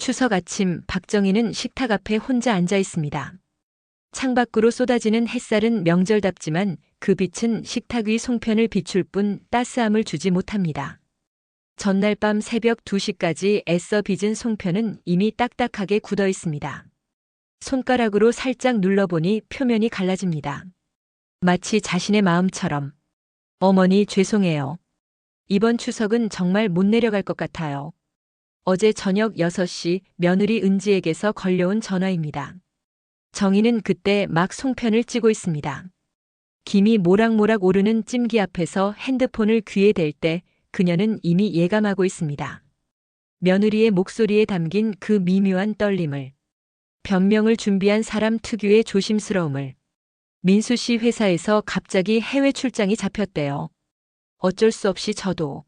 추석 아침 박정희는 식탁 앞에 혼자 앉아 있습니다. 창밖으로 쏟아지는 햇살은 명절답지만 그 빛은 식탁 위 송편을 비출 뿐 따스함을 주지 못합니다. 전날 밤 새벽 2시까지 애써 빚은 송편은 이미 딱딱하게 굳어 있습니다. 손가락으로 살짝 눌러보니 표면이 갈라집니다. 마치 자신의 마음처럼. 어머니 죄송해요. 이번 추석은 정말 못 내려갈 것 같아요. 어제 저녁 6시 며느리 은지에게서 걸려온 전화입니다. 정희는 그때 막 송편을 찌고 있습니다. 김이 모락모락 오르는 찜기 앞에서 핸드폰을 귀에 댈 때 그녀는 이미 예감하고 있습니다. 며느리의 목소리에 담긴 그 미묘한 떨림을, 변명을 준비한 사람 특유의 조심스러움을, 민수 씨 회사에서 갑자기 해외 출장이 잡혔대요. 어쩔 수 없이 저도.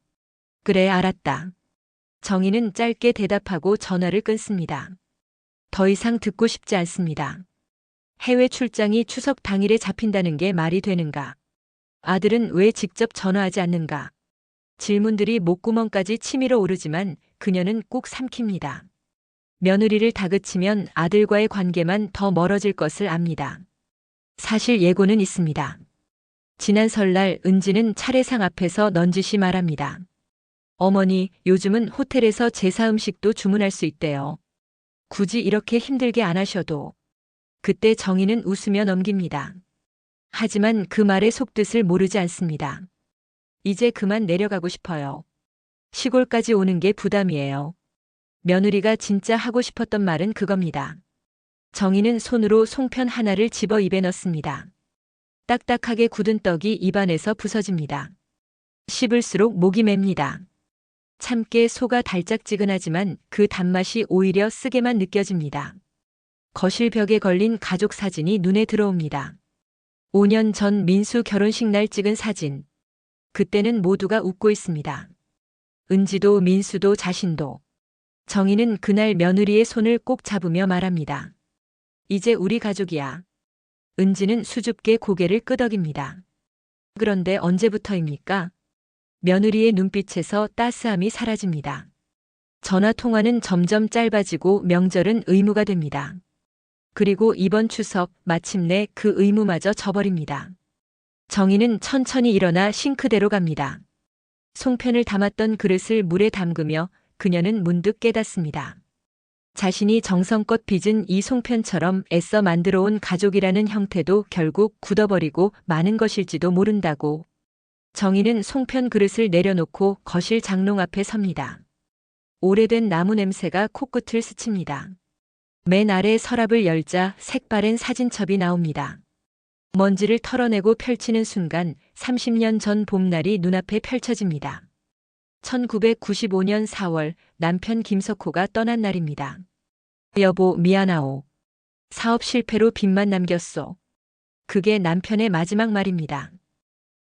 그래, 알았다. 정희는 짧게 대답하고 전화를 끊습니다. 더 이상 듣고 싶지 않습니다. 해외 출장이 추석 당일에 잡힌다는 게 말이 되는가? 아들은 왜 직접 전화하지 않는가? 질문들이 목구멍까지 치밀어 오르지만 그녀는 꾹 삼킵니다. 며느리를 다그치면 아들과의 관계만 더 멀어질 것을 압니다. 사실 예고는 있습니다. 지난 설날 은지는 차례상 앞에서 넌지시 말합니다. 어머니, 요즘은 호텔에서 제사 음식도 주문할 수 있대요. 굳이 이렇게 힘들게 안 하셔도. 그때 정희는 웃으며 넘깁니다. 하지만 그 말의 속뜻을 모르지 않습니다. 이제 그만 내려가고 싶어요. 시골까지 오는 게 부담이에요. 며느리가 진짜 하고 싶었던 말은 그겁니다. 정희는 손으로 송편 하나를 집어 입에 넣습니다. 딱딱하게 굳은 떡이 입안에서 부서집니다. 씹을수록 목이 맵니다. 참깨 소가 달짝지근하지만 그 단맛이 오히려 쓰게만 느껴집니다. 거실 벽에 걸린 가족 사진이 눈에 들어옵니다. 5년 전 민수 결혼식 날 찍은 사진. 그때는 모두가 웃고 있습니다. 은지도 민수도 자신도. 정희는 그날 며느리의 손을 꼭 잡으며 말합니다. 이제 우리 가족이야. 은지는 수줍게 고개를 끄덕입니다. 그런데 언제부터입니까? 며느리의 눈빛에서 따스함이 사라집니다. 전화 통화는 점점 짧아지고 명절은 의무가 됩니다. 그리고 이번 추석 마침내 그 의무마저 져버립니다. 정희는 천천히 일어나 싱크대로 갑니다. 송편을 담았던 그릇을 물에 담그며 그녀는 문득 깨닫습니다. 자신이 정성껏 빚은 이 송편처럼 애써 만들어 온 가족이라는 형태도 결국 굳어버리고 마는 것일지도 모른다고. 정희는 송편 그릇을 내려놓고 거실 장롱 앞에 섭니다. 오래된 나무 냄새가 코끝을 스칩니다. 맨 아래 서랍을 열자 색바랜 사진첩이 나옵니다. 먼지를 털어내고 펼치는 순간 30년 전 봄날이 눈앞에 펼쳐집니다. 1995년 4월 남편 김석호가 떠난 날입니다. 여보 미안하오. 사업 실패로 빚만 남겼소. 그게 남편의 마지막 말입니다.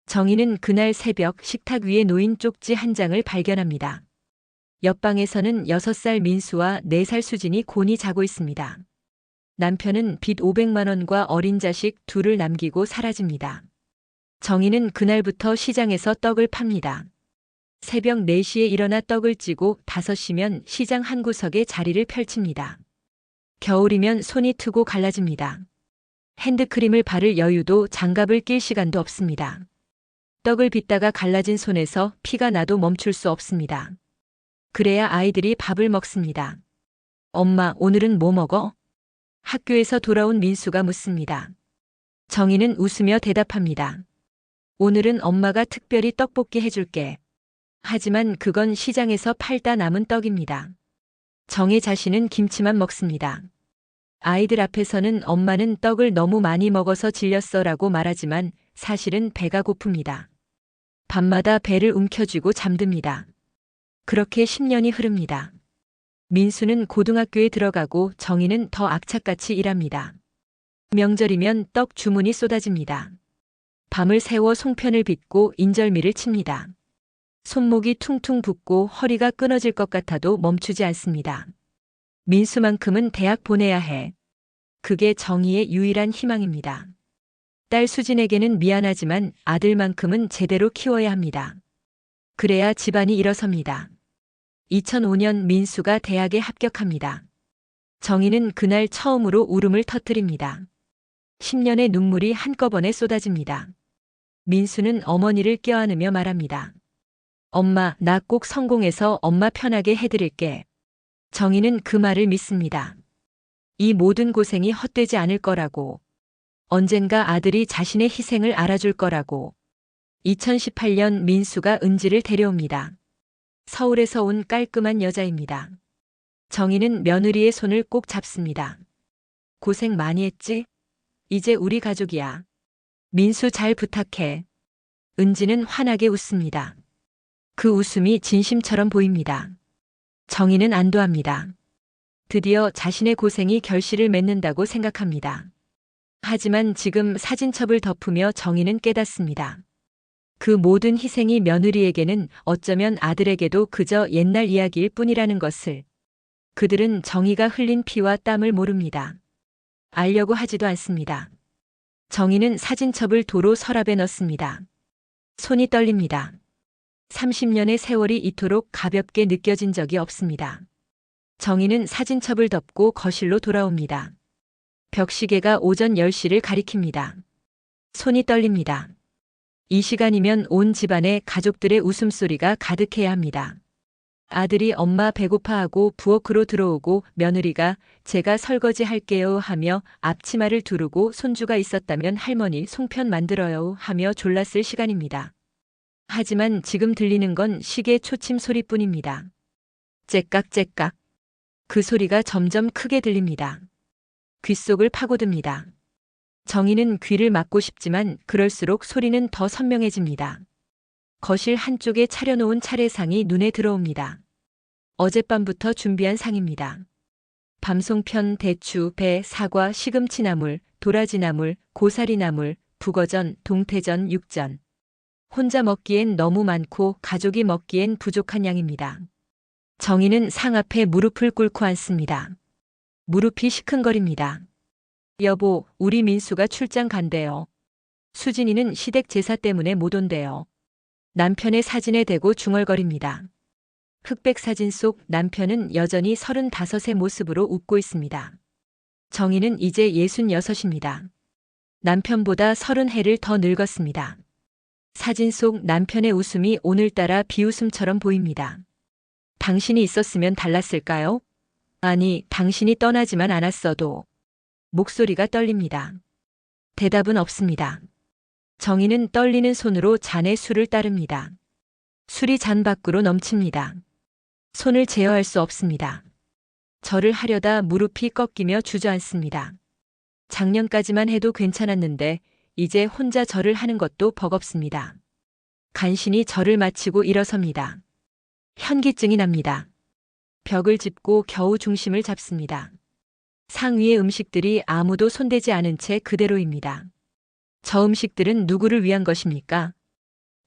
정희는 그날 새벽 식탁 위에 놓인 쪽지 한 장을 발견합니다. 옆방에서는 6살 민수와 4살 수진이 곤히 자고 있습니다. 남편은 빚 500만 원과 어린 자식 둘을 남기고 사라집니다. 정희는 그날부터 시장에서 떡을 팝니다. 새벽 4시에 일어나 떡을 찌고 5시면 시장 한 구석에 자리를 펼칩니다. 겨울이면 손이 트고 갈라집니다. 핸드크림을 바를 여유도 장갑을 낄 시간도 없습니다. 떡을 빚다가 갈라진 손에서 피가 나도 멈출 수 없습니다. 그래야 아이들이 밥을 먹습니다. 엄마, 오늘은 뭐 먹어? 학교에서 돌아온 민수가 묻습니다. 정희는 웃으며 대답합니다. 오늘은 엄마가 특별히 떡볶이 해줄게. 하지만 그건 시장에서 팔다 남은 떡입니다. 정혜 자신은 김치만 먹습니다. 아이들 앞에서는 엄마는 떡을 너무 많이 먹어서 질렸어라고 말하지만 사실은 배가 고픕니다. 밤마다 배를 움켜쥐고 잠듭니다. 그렇게 10년이 흐릅니다. 민수는 고등학교에 들어가고 정희는 더 악착같이 일합니다. 명절이면 떡 주문이 쏟아집니다. 밤을 새워 송편을 빚고 인절미를 칩니다. 손목이 퉁퉁 붓고 허리가 끊어질 것 같아도 멈추지 않습니다. 민수만큼은 대학 보내야 해. 그게 정희의 유일한 희망입니다. 딸 수진에게는 미안하지만 아들만큼은 제대로 키워야 합니다. 그래야 집안이 일어섭니다. 2005년 민수가 대학에 합격합니다. 정희는 그날 처음으로 울음을 터뜨립니다. 10년의 눈물이 한꺼번에 쏟아집니다. 민수는 어머니를 껴안으며 말합니다. 엄마, 나 꼭 성공해서 엄마 편하게 해드릴게. 정희는 그 말을 믿습니다. 이 모든 고생이 헛되지 않을 거라고. 언젠가 아들이 자신의 희생을 알아줄 거라고. 2018년 민수가 은지를 데려옵니다. 서울에서 온 깔끔한 여자입니다. 정희는 며느리의 손을 꼭 잡습니다. 고생 많이 했지? 이제 우리 가족이야. 민수 잘 부탁해. 은지는 환하게 웃습니다. 그 웃음이 진심처럼 보입니다. 정희는 안도합니다. 드디어 자신의 고생이 결실을 맺는다고 생각합니다. 하지만 지금 사진첩을 덮으며 정희는 깨닫습니다. 그 모든 희생이 며느리에게는 어쩌면 아들에게도 그저 옛날 이야기일 뿐이라는 것을 그들은 정희가 흘린 피와 땀을 모릅니다. 알려고 하지도 않습니다. 정희는 사진첩을 도로 서랍에 넣습니다. 손이 떨립니다. 30년의 세월이 이토록 가볍게 느껴진 적이 없습니다. 정희는 사진첩을 덮고 거실로 돌아옵니다. 벽시계가 오전 10시를 가리킵니다. 손이 떨립니다. 이 시간이면 온 집안에 가족들의 웃음소리가 가득해야 합니다. 아들이 엄마 배고파하고 부엌으로 들어오고 며느리가 제가 설거지 할게요 하며 앞치마를 두르고 손주가 있었다면 할머니 송편 만들어요 하며 졸랐을 시간입니다. 하지만 지금 들리는 건 시계 초침 소리뿐입니다. 째깍째깍. 그 소리가 점점 크게 들립니다. 귓속을 파고듭니다. 정희는 귀를 막고 싶지만 그럴수록 소리는 더 선명해집니다. 거실 한쪽에 차려놓은 차례상이 눈에 들어옵니다. 어젯밤부터 준비한 상입니다. 밤송편, 대추, 배, 사과, 시금치나물, 도라지나물, 고사리나물, 북어전, 동태전, 육전. 혼자 먹기엔 너무 많고 가족이 먹기엔 부족한 양입니다. 정희는 상 앞에 무릎을 꿇고 앉습니다. 무릎이 시큰거립니다. 여보, 우리 민수가 출장 간대요. 수진이는 시댁 제사 때문에 못 온대요. 남편의 사진에 대고 중얼거립니다. 흑백 사진 속 남편은 여전히 35의 모습으로 웃고 있습니다. 정희는 이제 66입니다. 남편보다 30해를 더 늙었습니다. 사진 속 남편의 웃음이 오늘따라 비웃음처럼 보입니다. 당신이 있었으면 달랐을까요? 아니, 당신이 떠나지만 않았어도. 목소리가 떨립니다. 대답은 없습니다. 정희는 떨리는 손으로 잔의 술을 따릅니다. 술이 잔 밖으로 넘칩니다. 손을 제어할 수 없습니다. 절을 하려다 무릎이 꺾이며 주저앉습니다. 작년까지만 해도 괜찮았는데 이제 혼자 절을 하는 것도 버겁습니다. 간신히 절을 마치고 일어섭니다. 현기증이 납니다. 벽을 짚고 겨우 중심을 잡습니다. 상 위의 음식들이 아무도 손대지 않은 채 그대로입니다. 저 음식들은 누구를 위한 것입니까?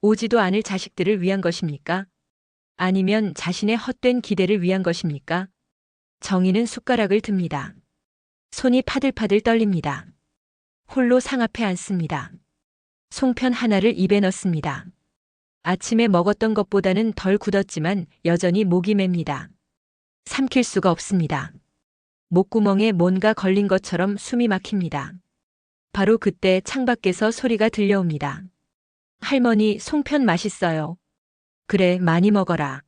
오지도 않을 자식들을 위한 것입니까? 아니면 자신의 헛된 기대를 위한 것입니까? 정희는 숟가락을 듭니다. 손이 파들파들 떨립니다. 홀로 상 앞에 앉습니다. 송편 하나를 입에 넣습니다. 아침에 먹었던 것보다는 덜 굳었지만 여전히 목이 맵니다. 삼킬 수가 없습니다. 목구멍에 뭔가 걸린 것처럼 숨이 막힙니다. 바로 그때 창밖에서 소리가 들려옵니다. 할머니, 송편 맛있어요. 그래, 많이 먹어라.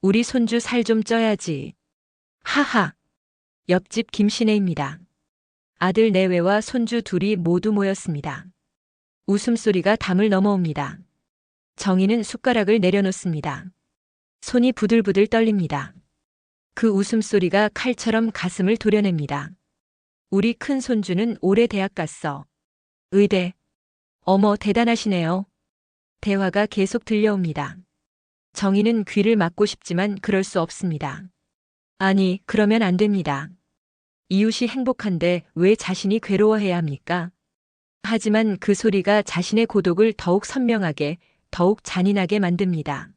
우리 손주 살 좀 쪄야지. 하하. 옆집 김신혜입니다. 아들 내외와 손주 둘이 모두 모였습니다. 웃음소리가 담을 넘어옵니다. 정희는 숟가락을 내려놓습니다. 손이 부들부들 떨립니다. 그 웃음소리가 칼처럼 가슴을 도려냅니다. 우리 큰 손주는 올해 대학 갔어. 의대. 어머, 대단하시네요. 대화가 계속 들려옵니다. 정희는 귀를 막고 싶지만 그럴 수 없습니다. 아니, 그러면 안 됩니다. 이웃이 행복한데 왜 자신이 괴로워해야 합니까? 하지만 그 소리가 자신의 고독을 더욱 선명하게, 더욱 잔인하게 만듭니다.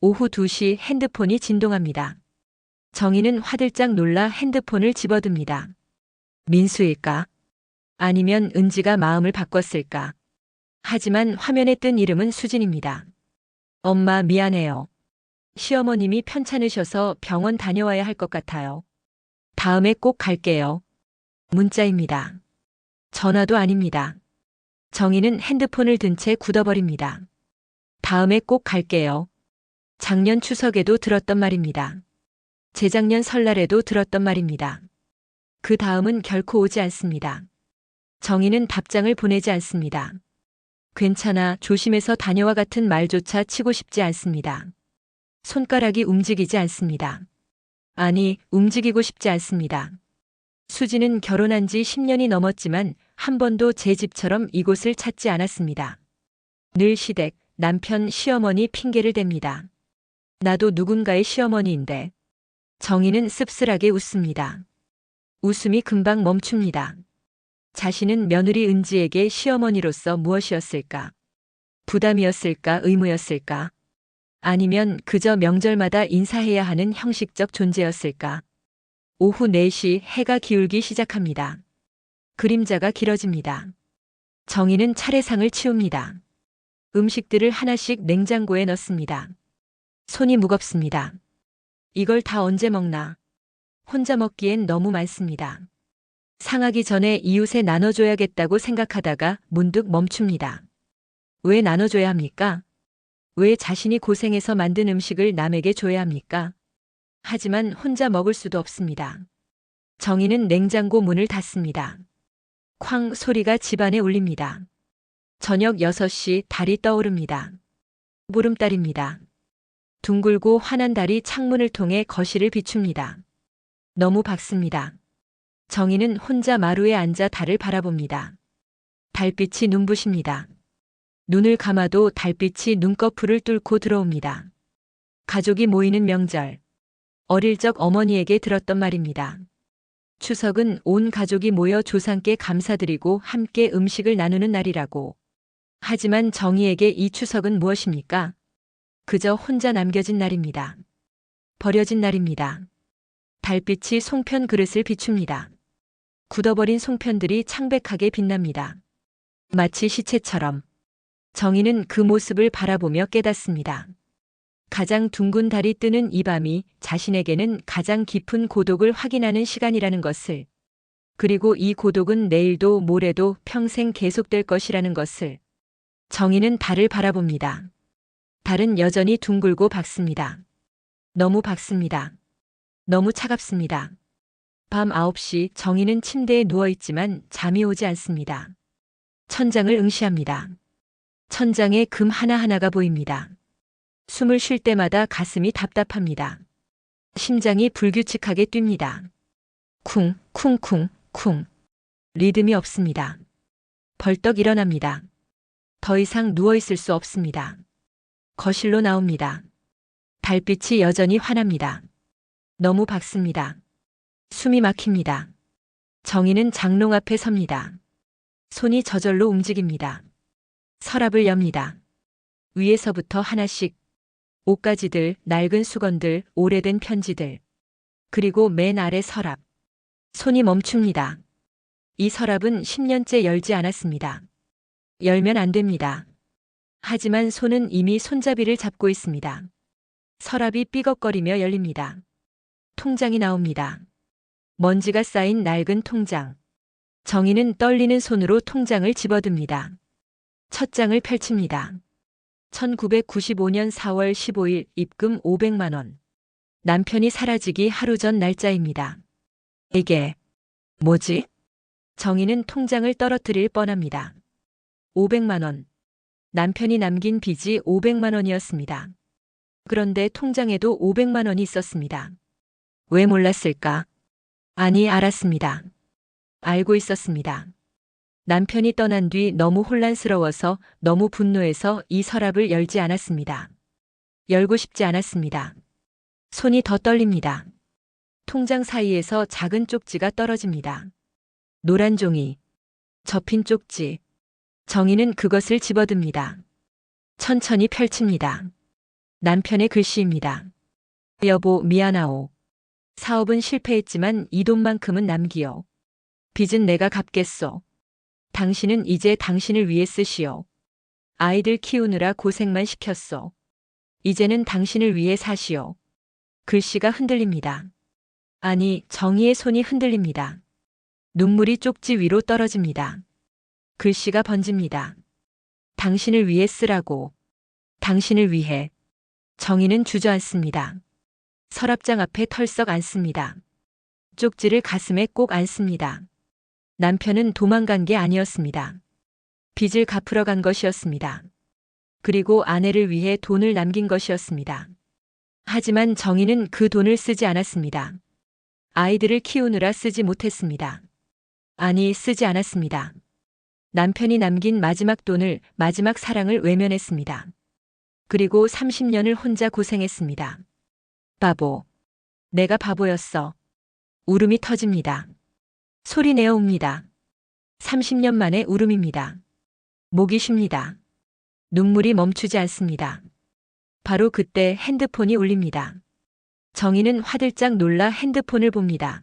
오후 2시 핸드폰이 진동합니다. 정희는 화들짝 놀라 핸드폰을 집어듭니다. 민수일까? 아니면 은지가 마음을 바꿨을까? 하지만 화면에 뜬 이름은 수진입니다. 엄마 미안해요. 시어머님이 편찮으셔서 병원 다녀와야 할 것 같아요. 다음에 꼭 갈게요. 문자입니다. 전화도 아닙니다. 정희는 핸드폰을 든 채 굳어버립니다. 다음에 꼭 갈게요. 작년 추석에도 들었던 말입니다. 재작년 설날에도 들었던 말입니다. 그 다음은 결코 오지 않습니다. 정희는 답장을 보내지 않습니다. 괜찮아, 조심해서 다녀와 같은 말조차 치고 싶지 않습니다. 손가락이 움직이지 않습니다. 아니, 움직이고 싶지 않습니다. 수지는 결혼한 지 10년이 넘었지만 한 번도 제 집처럼 이곳을 찾지 않았습니다. 늘 시댁, 남편, 시어머니 핑계를 댑니다. 나도 누군가의 시어머니인데. 정희는 씁쓸하게 웃습니다. 웃음이 금방 멈춥니다. 자신은 며느리 은지에게 시어머니로서 무엇이었을까? 부담이었을까? 의무였을까? 아니면 그저 명절마다 인사해야 하는 형식적 존재였을까? 오후 4시 해가 기울기 시작합니다. 그림자가 길어집니다. 정희는 차례상을 치웁니다. 음식들을 하나씩 냉장고에 넣습니다. 손이 무겁습니다. 이걸 다 언제 먹나? 혼자 먹기엔 너무 많습니다. 상하기 전에 이웃에 나눠줘야겠다고 생각하다가 문득 멈춥니다. 왜 나눠줘야 합니까? 왜 자신이 고생해서 만든 음식을 남에게 줘야 합니까? 하지만 혼자 먹을 수도 없습니다. 정희는 냉장고 문을 닫습니다. 쾅 소리가 집안에 울립니다. 저녁 6시 달이 떠오릅니다. 보름달입니다. 둥글고 환한 달이 창문을 통해 거실을 비춥니다. 너무 밝습니다. 정희는 혼자 마루에 앉아 달을 바라봅니다. 달빛이 눈부십니다. 눈을 감아도 달빛이 눈꺼풀을 뚫고 들어옵니다. 가족이 모이는 명절. 어릴 적 어머니에게 들었던 말입니다. 추석은 온 가족이 모여 조상께 감사드리고 함께 음식을 나누는 날이라고. 하지만 정희에게 이 추석은 무엇입니까? 그저 혼자 남겨진 날입니다. 버려진 날입니다. 달빛이 송편 그릇을 비춥니다. 굳어버린 송편들이 창백하게 빛납니다. 마치 시체처럼. 정희는 그 모습을 바라보며 깨닫습니다. 가장 둥근 달이 뜨는 이 밤이 자신에게는 가장 깊은 고독을 확인하는 시간이라는 것을, 그리고 이 고독은 내일도 모레도 평생 계속될 것이라는 것을, 정희는 달을 바라봅니다. 달은 여전히 둥글고 밝습니다. 너무 밝습니다. 너무 차갑습니다. 밤 9시 정희는 침대에 누워있지만 잠이 오지 않습니다. 천장을 응시합니다. 천장에 금 하나하나가 보입니다. 숨을 쉴 때마다 가슴이 답답합니다. 심장이 불규칙하게 뜁니다. 쿵, 쿵 쿵, 쿵. 리듬이 없습니다. 벌떡 일어납니다. 더 이상 누워있을 수 없습니다. 거실로 나옵니다. 달빛이 여전히 환합니다. 너무 밝습니다. 숨이 막힙니다. 정희는 장롱 앞에 섭니다. 손이 저절로 움직입니다. 서랍을 엽니다. 위에서부터 하나씩 옷가지들, 낡은 수건들, 오래된 편지들. 그리고 맨 아래 서랍. 손이 멈춥니다. 이 서랍은 10년째 열지 않았습니다. 열면 안 됩니다. 하지만 손은 이미 손잡이를 잡고 있습니다. 서랍이 삐걱거리며 열립니다. 통장이 나옵니다. 먼지가 쌓인 낡은 통장. 정희는 떨리는 손으로 통장을 집어듭니다. 첫 장을 펼칩니다. 1995년 4월 15일 입금 500만 원. 남편이 사라지기 하루 전 날짜입니다. 이게 뭐지? 정희는 통장을 떨어뜨릴 뻔합니다. 500만 원. 남편이 남긴 빚이 500만 원이었습니다. 그런데 통장에도 500만 원이 있었습니다. 왜 몰랐을까? 아니, 알았습니다. 알고 있었습니다. 남편이 떠난 뒤 너무 혼란스러워서 너무 분노해서 이 서랍을 열지 않았습니다. 열고 싶지 않았습니다. 손이 더 떨립니다. 통장 사이에서 작은 쪽지가 떨어집니다. 노란 종이. 접힌 쪽지. 정희는 그것을 집어듭니다. 천천히 펼칩니다. 남편의 글씨입니다. 여보, 미안하오. 사업은 실패했지만 이 돈만큼은 남기오. 빚은 내가 갚겠소. 당신은 이제 당신을 위해 쓰시오. 아이들 키우느라 고생만 시켰소. 이제는 당신을 위해 사시오. 글씨가 흔들립니다. 아니, 정희의 손이 흔들립니다. 눈물이 쪽지 위로 떨어집니다. 글씨가 번집니다. 당신을 위해 쓰라고. 당신을 위해. 정희는 주저앉습니다. 서랍장 앞에 털썩 앉습니다. 쪽지를 가슴에 꼭 안습니다. 남편은 도망간 게 아니었습니다. 빚을 갚으러 간 것이었습니다. 그리고 아내를 위해 돈을 남긴 것이었습니다. 하지만 정희는 그 돈을 쓰지 않았습니다. 아이들을 키우느라 쓰지 못했습니다. 아니, 쓰지 않았습니다. 남편이 남긴 마지막 돈을, 마지막 사랑을 외면했습니다. 그리고 30년을 혼자 고생했습니다. 바보. 내가 바보였어. 울음이 터집니다. 소리 내어 옵니다. 30년 만에 울음입니다. 목이 쉽니다. 눈물이 멈추지 않습니다. 바로 그때 핸드폰이 울립니다. 정희는 화들짝 놀라 핸드폰을 봅니다.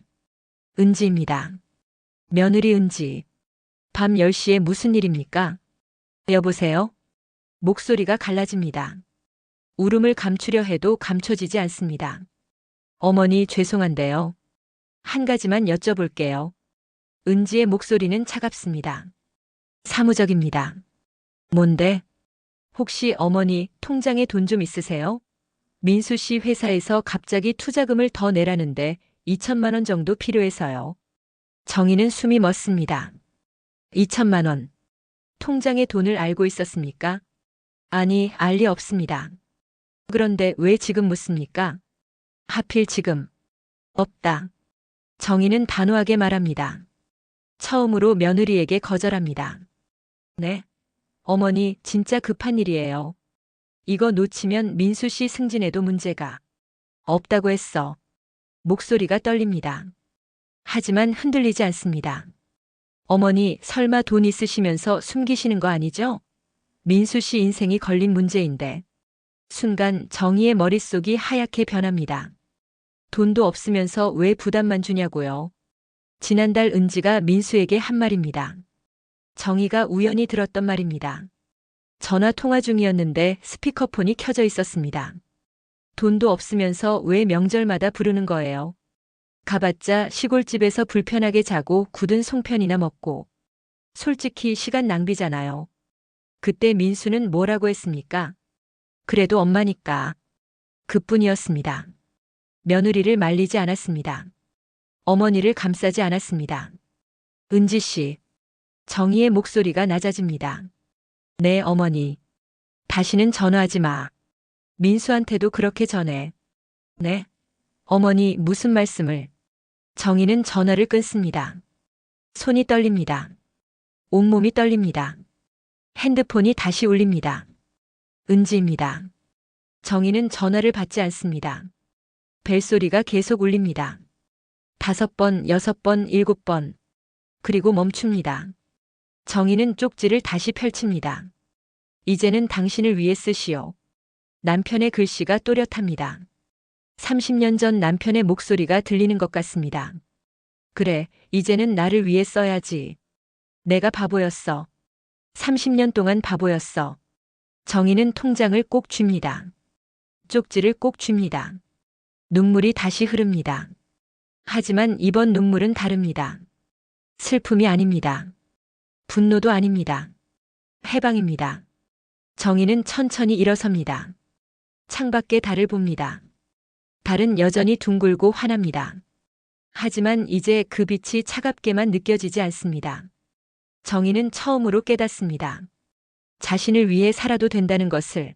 은지입니다. 며느리 은지. 밤 10시에 무슨 일입니까? 여보세요? 목소리가 갈라집니다. 울음을 감추려 해도 감춰지지 않습니다. 어머니 죄송한데요. 한 가지만 여쭤볼게요. 은지의 목소리는 차갑습니다. 사무적입니다. 뭔데? 혹시 어머니 통장에 돈 좀 있으세요? 민수 씨 회사에서 갑자기 투자금을 더 내라는데 2천만 원 정도 필요해서요. 정희는 숨이 멎습니다. 2천만 원. 통장에 돈을 알고 있었습니까? 아니, 알 리 없습니다. 그런데 왜 지금 묻습니까? 하필 지금. 없다. 정희는 단호하게 말합니다. 처음으로 며느리에게 거절합니다. 네. 어머니, 진짜 급한 일이에요. 이거 놓치면 민수 씨 승진에도 문제가 없다고 했어. 목소리가 떨립니다. 하지만 흔들리지 않습니다. 어머니, 설마 돈 있으시면서 숨기시는 거 아니죠? 민수 씨 인생이 걸린 문제인데. 순간 정희의 머릿속이 하얗게 변합니다. 돈도 없으면서 왜 부담만 주냐고요. 지난달 은지가 민수에게 한 말입니다. 정희가 우연히 들었던 말입니다. 전화 통화 중이었는데 스피커폰이 켜져 있었습니다. 돈도 없으면서 왜 명절마다 부르는 거예요? 가봤자 시골집에서 불편하게 자고 굳은 송편이나 먹고. 솔직히 시간 낭비잖아요. 그때 민수는 뭐라고 했습니까? 그래도 엄마니까. 그뿐이었습니다. 며느리를 말리지 않았습니다. 어머니를 감싸지 않았습니다. 은지 씨. 정희의 목소리가 낮아집니다. 네, 어머니. 다시는 전화하지 마. 민수한테도 그렇게 전해. 네. 어머니, 무슨 말씀을. 정희는 전화를 끊습니다. 손이 떨립니다. 온몸이 떨립니다. 핸드폰이 다시 울립니다. 은지입니다. 정희는 전화를 받지 않습니다. 벨소리가 계속 울립니다. 다섯 번, 여섯 번, 일곱 번. 그리고 멈춥니다. 정희는 쪽지를 다시 펼칩니다. 이제는 당신을 위해 쓰시오. 남편의 글씨가 또렷합니다. 30년 전 남편의 목소리가 들리는 것 같습니다. 그래, 이제는 나를 위해 써야지. 내가 바보였어. 30년 동안 바보였어. 정희는 통장을 꼭 줍니다. 쪽지를 꼭 줍니다. 눈물이 다시 흐릅니다. 하지만 이번 눈물은 다릅니다. 슬픔이 아닙니다. 분노도 아닙니다. 해방입니다. 정희는 천천히 일어섭니다. 창밖에 달을 봅니다. 달은 여전히 둥글고 환합니다. 하지만 이제 그 빛이 차갑게만 느껴지지 않습니다. 정희는 처음으로 깨닫습니다. 자신을 위해 살아도 된다는 것을.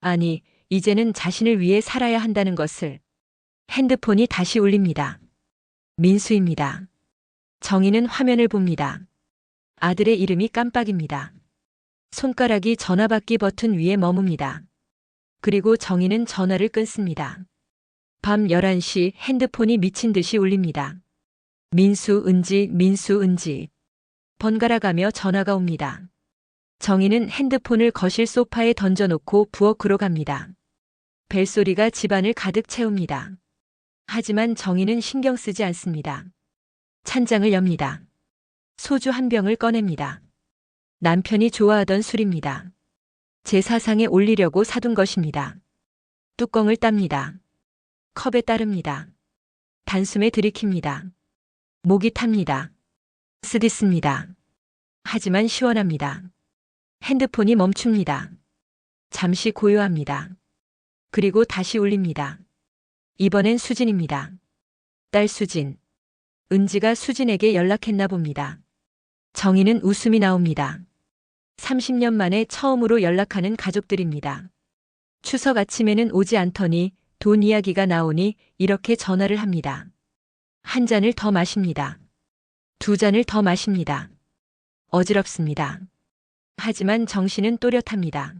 아니, 이제는 자신을 위해 살아야 한다는 것을. 핸드폰이 다시 울립니다. 민수입니다. 정희는 화면을 봅니다. 아들의 이름이 깜빡입니다. 손가락이 전화받기 버튼 위에 머뭅니다. 그리고 정희는 전화를 끊습니다. 밤 11시 핸드폰이 미친 듯이 울립니다. 민수 은지 민수 은지 번갈아 가며 전화가 옵니다. 정희는 핸드폰을 거실 소파에 던져놓고 부엌으로 갑니다. 벨소리가 집안을 가득 채웁니다. 하지만 정희는 신경 쓰지 않습니다. 찬장을 엽니다. 소주 한 병을 꺼냅니다. 남편이 좋아하던 술입니다. 제 사상에 올리려고 사둔 것입니다. 뚜껑을 땁니다. 컵에 따릅니다. 단숨에 들이킵니다. 목이 탑니다. 쓰디습니다. 하지만 시원합니다. 핸드폰이 멈춥니다. 잠시 고요합니다. 그리고 다시 울립니다. 이번엔 수진입니다. 딸 수진. 은지가 수진에게 연락했나 봅니다. 정희는 웃음이 나옵니다. 30년 만에 처음으로 연락하는 가족들입니다. 추석 아침에는 오지 않더니 돈 이야기가 나오니 이렇게 전화를 합니다. 한 잔을 더 마십니다. 두 잔을 더 마십니다. 어지럽습니다. 하지만 정신은 또렷합니다.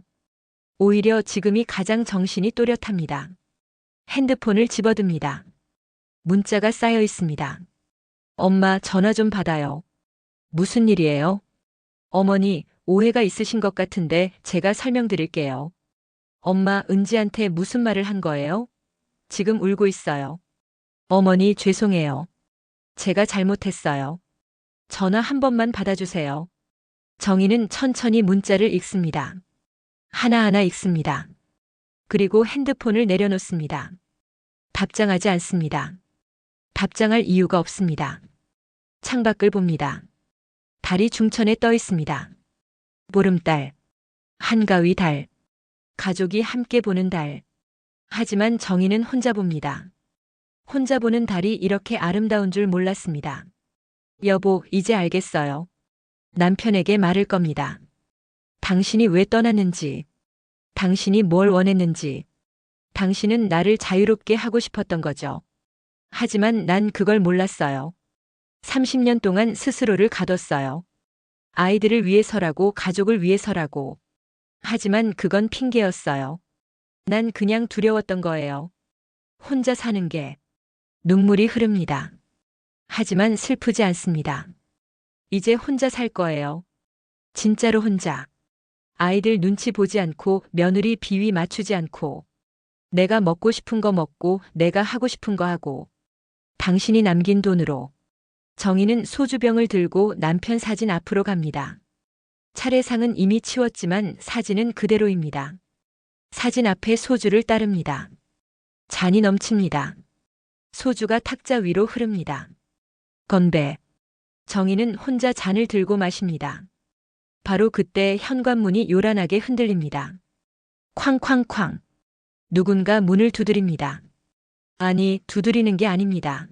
오히려 지금이 가장 정신이 또렷합니다. 핸드폰을 집어듭니다. 문자가 쌓여 있습니다. 엄마 전화 좀 받아요. 무슨 일이에요? 어머니, 오해가 있으신 것 같은데 제가 설명드릴게요. 엄마 은지한테 무슨 말을 한 거예요? 지금 울고 있어요. 어머니 죄송해요. 제가 잘못했어요. 전화 한 번만 받아주세요. 정희는 천천히 문자를 읽습니다. 하나하나 읽습니다. 그리고 핸드폰을 내려놓습니다. 답장하지 않습니다. 답장할 이유가 없습니다. 창밖을 봅니다. 달이 중천에 떠 있습니다. 보름달, 한가위 달, 가족이 함께 보는 달. 하지만 정희는 혼자 봅니다. 혼자 보는 달이 이렇게 아름다운 줄 몰랐습니다. 여보, 이제 알겠어요. 남편에게 말을 겁니다. 당신이 왜 떠났는지, 당신이 뭘 원했는지, 당신은 나를 자유롭게 하고 싶었던 거죠. 하지만 난 그걸 몰랐어요. 30년 동안 스스로를 가뒀어요. 아이들을 위해서라고 가족을 위해서라고. 하지만 그건 핑계였어요. 난 그냥 두려웠던 거예요. 혼자 사는 게. 눈물이 흐릅니다. 하지만 슬프지 않습니다. 이제 혼자 살 거예요. 진짜로 혼자. 아이들 눈치 보지 않고 며느리 비위 맞추지 않고 내가 먹고 싶은 거 먹고 내가 하고 싶은 거 하고 당신이 남긴 돈으로 정희는 소주병을 들고 남편 사진 앞으로 갑니다. 차례상은 이미 치웠지만 사진은 그대로입니다. 사진 앞에 소주를 따릅니다. 잔이 넘칩니다. 소주가 탁자 위로 흐릅니다. 건배. 정희는 혼자 잔을 들고 마십니다. 바로 그때 현관문이 요란하게 흔들립니다. 쾅쾅쾅. 누군가 문을 두드립니다. 아니, 두드리는 게 아닙니다.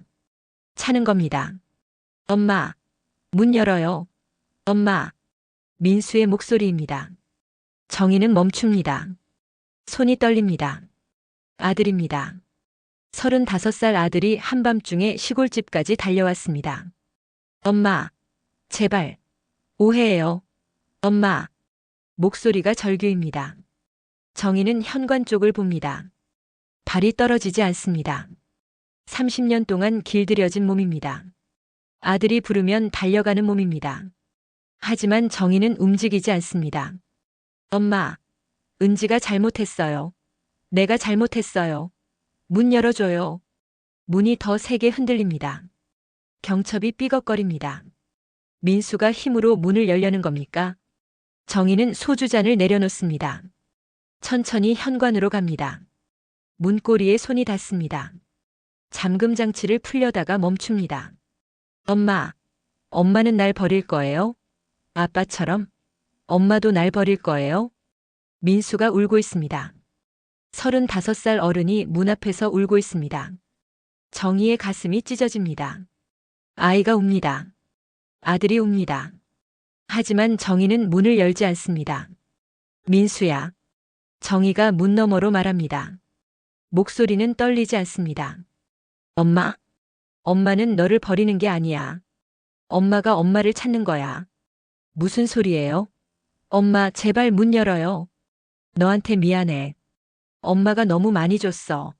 차는 겁니다. 엄마, 문 열어요. 엄마. 민수의 목소리입니다. 정희는 멈춥니다. 손이 떨립니다. 아들입니다. 35살 아들이 한밤중에 시골집까지 달려왔습니다. 엄마, 제발, 오해해요. 엄마, 목소리가 절규입니다. 정희는 현관 쪽을 봅니다. 발이 떨어지지 않습니다. 30년 동안 길들여진 몸입니다. 아들이 부르면 달려가는 몸입니다. 하지만 정희는 움직이지 않습니다. 엄마, 은지가 잘못했어요. 내가 잘못했어요. 문 열어줘요. 문이 더 세게 흔들립니다. 경첩이 삐걱거립니다. 민수가 힘으로 문을 열려는 겁니까? 정희는 소주잔을 내려놓습니다. 천천히 현관으로 갑니다. 문고리에 손이 닿습니다. 잠금 장치를 풀려다가 멈춥니다. 엄마, 엄마는 날 버릴 거예요? 아빠처럼? 엄마도 날 버릴 거예요? 민수가 울고 있습니다. 35살 어른이 문 앞에서 울고 있습니다. 정희의 가슴이 찢어집니다. 아이가 웁니다. 아들이 웁니다. 하지만 정희는 문을 열지 않습니다. 민수야. 정희가 문 너머로 말합니다. 목소리는 떨리지 않습니다. 엄마? 엄마는 너를 버리는 게 아니야. 엄마가 엄마를 찾는 거야. 무슨 소리예요? 엄마, 제발 문 열어요. 너한테 미안해. 엄마가 너무 많이 줬어.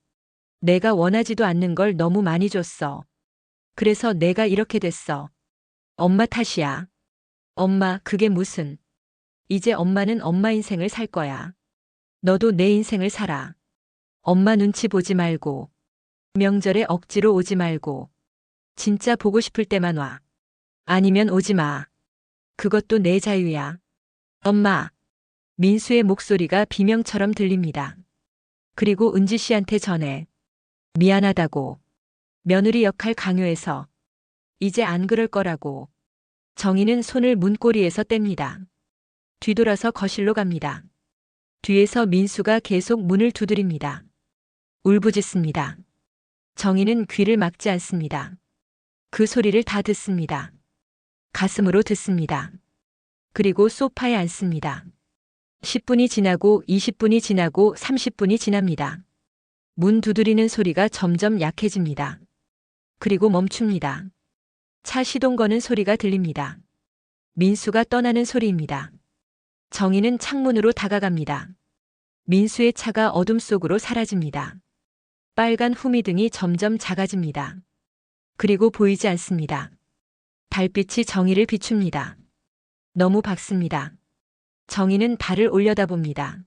내가 원하지도 않는 걸 너무 많이 줬어. 그래서 내가 이렇게 됐어. 엄마 탓이야. 엄마, 그게 무슨. 이제 엄마는 엄마 인생을 살 거야. 너도 내 인생을 살아. 엄마 눈치 보지 말고. 명절에 억지로 오지 말고. 진짜 보고 싶을 때만 와. 아니면 오지 마. 그것도 내 자유야. 엄마. 민수의 목소리가 비명처럼 들립니다. 그리고 은지 씨한테 전해. 미안하다고. 며느리 역할 강요해서. 이제 안 그럴 거라고. 정희는 손을 문고리에서 뗍니다. 뒤돌아서 거실로 갑니다. 뒤에서 민수가 계속 문을 두드립니다. 울부짖습니다. 정희는 귀를 막지 않습니다. 그 소리를 다 듣습니다. 가슴으로 듣습니다. 그리고 소파에 앉습니다. 10분이 지나고 20분이 지나고 30분이 지납니다. 문 두드리는 소리가 점점 약해집니다. 그리고 멈춥니다. 차 시동 거는 소리가 들립니다. 민수가 떠나는 소리입니다. 정희는 창문으로 다가갑니다. 민수의 차가 어둠 속으로 사라집니다. 빨간 후미등이 점점 작아집니다. 그리고 보이지 않습니다. 달빛이 정희를 비춥니다. 너무 밝습니다. 정희는 발을 올려다봅니다.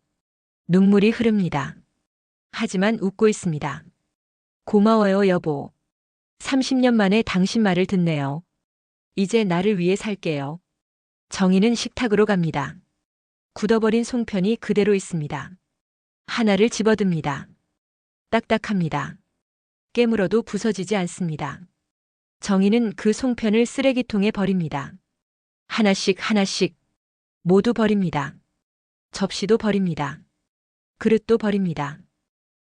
눈물이 흐릅니다. 하지만 웃고 있습니다. 고마워요, 여보. 30년 만에 당신 말을 듣네요. 이제 나를 위해 살게요. 정희는 식탁으로 갑니다. 굳어버린 송편이 그대로 있습니다. 하나를 집어듭니다. 딱딱합니다. 깨물어도 부서지지 않습니다. 정희는 그 송편을 쓰레기통에 버립니다. 하나씩 하나씩 모두 버립니다. 접시도 버립니다. 그릇도 버립니다.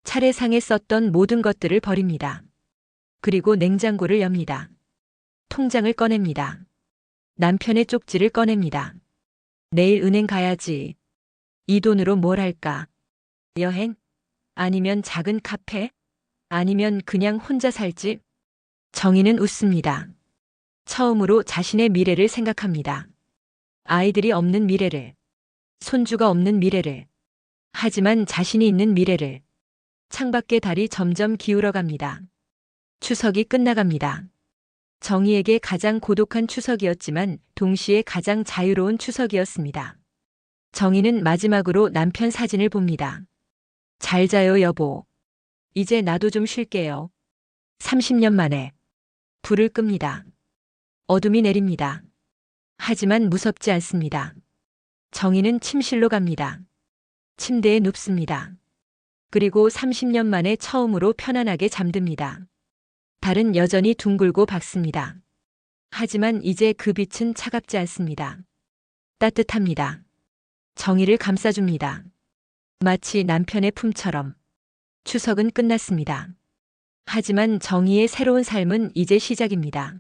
차례상에 썼던 모든 것들을 버립니다. 그리고 냉장고를 엽니다. 통장을 꺼냅니다. 남편의 쪽지를 꺼냅니다. 내일 은행 가야지. 이 돈으로 뭘 할까? 여행? 아니면 작은 카페? 아니면 그냥 혼자 살지? 정희는 웃습니다. 처음으로 자신의 미래를 생각합니다. 아이들이 없는 미래를. 손주가 없는 미래를. 하지만 자신이 있는 미래를. 창밖의 달이 점점 기울어 갑니다. 추석이 끝나갑니다. 정희에게 가장 고독한 추석이었지만 동시에 가장 자유로운 추석이었습니다. 정희는 마지막으로 남편 사진을 봅니다. 잘 자요, 여보. 이제 나도 좀 쉴게요. 30년 만에 불을 끕니다. 어둠이 내립니다. 하지만 무섭지 않습니다. 정희는 침실로 갑니다. 침대에 눕습니다. 그리고 30년 만에 처음으로 편안하게 잠듭니다. 달은 여전히 둥글고 밝습니다. 하지만 이제 그 빛은 차갑지 않습니다. 따뜻합니다. 정의를 감싸줍니다. 마치 남편의 품처럼. 추석은 끝났습니다. 하지만 정의의 새로운 삶은 이제 시작입니다.